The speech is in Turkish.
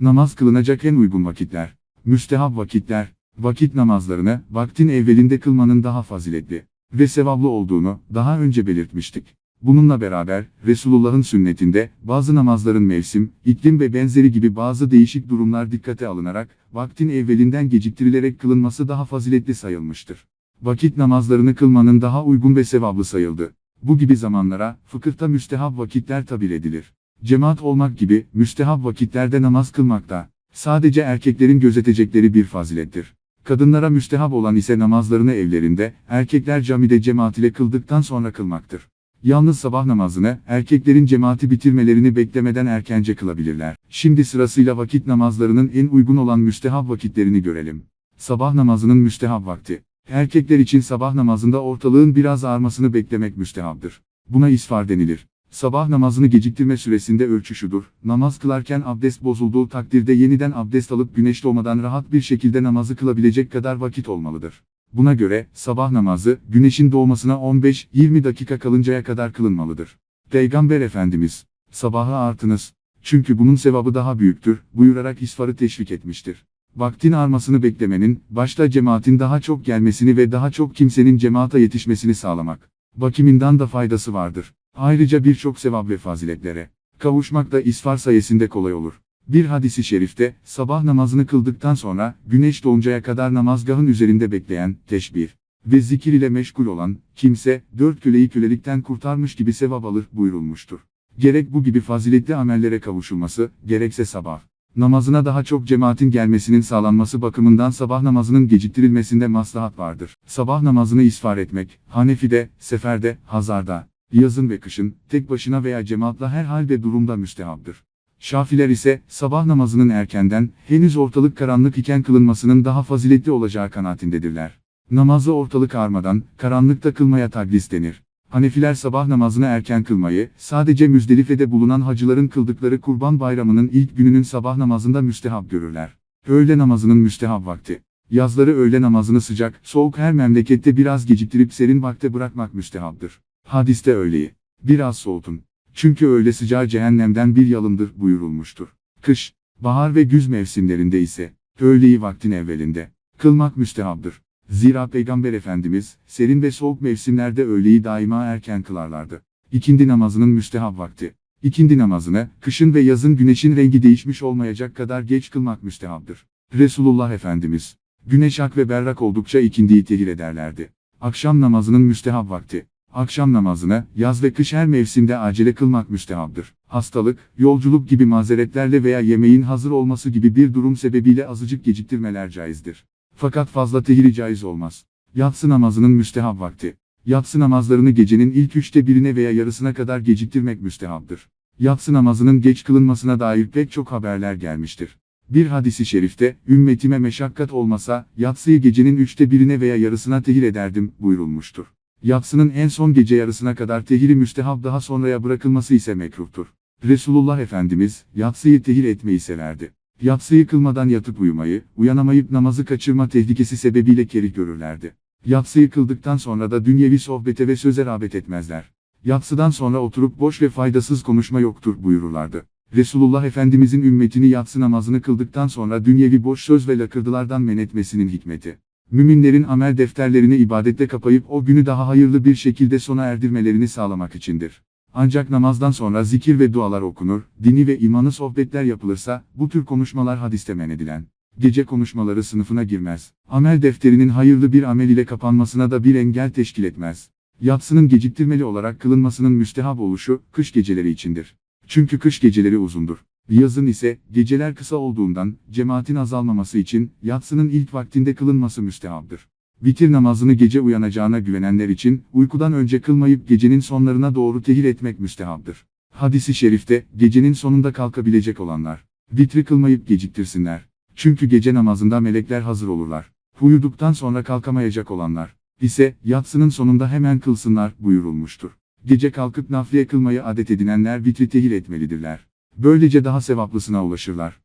Namaz kılınacak en uygun vakitler. Müstehab vakitler. Vakit namazlarını vaktin evvelinde kılmanın daha faziletli ve sevaplı olduğunu daha önce belirtmiştik. Bununla beraber Resulullah'ın sünnetinde bazı namazların mevsim, iklim ve benzeri gibi bazı değişik durumlar dikkate alınarak vaktin evvelinden geciktirilerek kılınması daha faziletli sayılmıştır. Vakit namazlarını kılmanın daha uygun ve sevaplı sayıldı. Bu gibi zamanlara fıkıhta müstehab vakitler tabir edilir. Cemaat olmak gibi müstehab vakitlerde namaz kılmakta sadece erkeklerin gözetecekleri bir fazilettir. Kadınlara müstehab olan ise namazlarını evlerinde, erkekler camide cemaat ile kıldıktan sonra kılmaktır. Yalnız sabah namazını, erkeklerin cemaati bitirmelerini beklemeden erkence kılabilirler. Şimdi sırasıyla vakit namazlarının en uygun olan müstehab vakitlerini görelim. Sabah namazının müstehab vakti. Erkekler için sabah namazında ortalığın biraz ağarmasını beklemek müstehaptır. Buna isfar denilir. Sabah namazını geciktirme süresinde ölçü şudur. Namaz kılarken abdest bozulduğu takdirde yeniden abdest alıp güneş doğmadan rahat bir şekilde namazı kılabilecek kadar vakit olmalıdır. Buna göre, sabah namazı, güneşin doğmasına 15-20 dakika kalıncaya kadar kılınmalıdır. Peygamber Efendimiz, sabahı artınız, çünkü bunun sevabı daha büyüktür, buyurarak isfarı teşvik etmiştir. Vaktin armasını beklemenin, başta cemaatin daha çok gelmesini ve daha çok kimsenin cemaata yetişmesini sağlamak, bakiminden da faydası vardır. Ayrıca birçok sevap ve faziletlere, kavuşmak da isfar sayesinde kolay olur. Bir hadisi şerifte, sabah namazını kıldıktan sonra, güneş doğuncaya kadar namazgahın üzerinde bekleyen, teşbih ve zikir ile meşgul olan, kimse, dört köleyi kölelikten kurtarmış gibi sevap alır buyurulmuştur. Gerek bu gibi faziletli amellere kavuşulması, gerekse sabah namazına daha çok cemaatin gelmesinin sağlanması bakımından sabah namazının geciktirilmesinde maslahat vardır. Sabah namazını isfar etmek, Hanefi'de, seferde, hazarda, yazın ve kışın, tek başına veya cemaatla her hal ve durumda müstehaptır. Şafiler ise, sabah namazının erkenden, henüz ortalık karanlık iken kılınmasının daha faziletli olacağı kanaatindedirler. Namazı ortalık ağarmadan, karanlıkta kılmaya taglis denir. Hanefiler sabah namazını erken kılmayı, sadece Müzdelife'de bulunan hacıların kıldıkları kurban bayramının ilk gününün sabah namazında müstehap görürler. Öğle namazının müstehap vakti. Yazları öğle namazını sıcak, soğuk her memlekette biraz geciktirip serin vakte bırakmak müstehaptır. Hadiste öğleyi biraz soğutun. Çünkü öğle sıcağı cehennemden bir yalımdır buyurulmuştur. Kış, bahar ve güz mevsimlerinde ise, öğleyi vaktin evvelinde, kılmak müstehaptır. Zira Peygamber Efendimiz, serin ve soğuk mevsimlerde öğleyi daima erken kılarlardı. İkindi namazının müstehap vakti. İkindi namazını, kışın ve yazın güneşin rengi değişmiş olmayacak kadar geç kılmak müstehaptır. Resulullah Efendimiz, güneş ak ve berrak oldukça ikindiyi tehir ederlerdi. Akşam namazının müstehap vakti. Akşam namazını, yaz ve kış her mevsimde acele kılmak müstehaptır. Hastalık, yolculuk gibi mazeretlerle veya yemeğin hazır olması gibi bir durum sebebiyle azıcık geciktirmeler caizdir. Fakat fazla tehiri caiz olmaz. Yatsı namazının müstehap vakti. Yatsı namazlarını gecenin ilk üçte birine veya yarısına kadar geciktirmek müstehaptır. Yatsı namazının geç kılınmasına dair pek çok haberler gelmiştir. Bir hadisi şerifte, ümmetime meşakkat olmasa, yatsıyı gecenin üçte birine veya yarısına tehir ederdim, buyurulmuştur. Yatsının en son gece yarısına kadar tehiri müstehap daha sonraya bırakılması ise mekruhtur. Resulullah Efendimiz, yatsıyı tehir etmeyi severdi. Yatsıyı kılmadan yatıp uyumayı, uyanamayıp namazı kaçırma tehlikesi sebebiyle kerih görürlerdi. Yatsıyı kıldıktan sonra da dünyevi sohbete ve söze rağbet etmezler. Yatsıdan sonra oturup boş ve faydasız konuşma yoktur buyururlardı. Resulullah Efendimizin ümmetini yatsı namazını kıldıktan sonra dünyevi boş söz ve lakırdılardan men etmesinin hikmeti. Müminlerin amel defterlerini ibadette kapayıp o günü daha hayırlı bir şekilde sona erdirmelerini sağlamak içindir. Ancak namazdan sonra zikir ve dualar okunur, dini ve imanı sohbetler yapılırsa, bu tür konuşmalar hadiste men edilen, gece konuşmaları sınıfına girmez. Amel defterinin hayırlı bir amel ile kapanmasına da bir engel teşkil etmez. Yatsının geciktirmeli olarak kılınmasının müstehap oluşu, kış geceleri içindir. Çünkü kış geceleri uzundur. Yazın ise, geceler kısa olduğundan, cemaatin azalmaması için, yatsının ilk vaktinde kılınması müstehaptır. Vitir namazını gece uyanacağına güvenenler için, uykudan önce kılmayıp gecenin sonlarına doğru tehir etmek müstehaptır. Hadisi şerifte, gecenin sonunda kalkabilecek olanlar, vitri kılmayıp geciktirsinler. Çünkü gece namazında melekler hazır olurlar. Uyuduktan sonra kalkamayacak olanlar, ise, yatsının sonunda hemen kılsınlar, buyurulmuştur. Gece kalkıp nafliye kılmayı adet edinenler vitri tehir etmelidirler. Böylece daha sevaplısına ulaşırlar.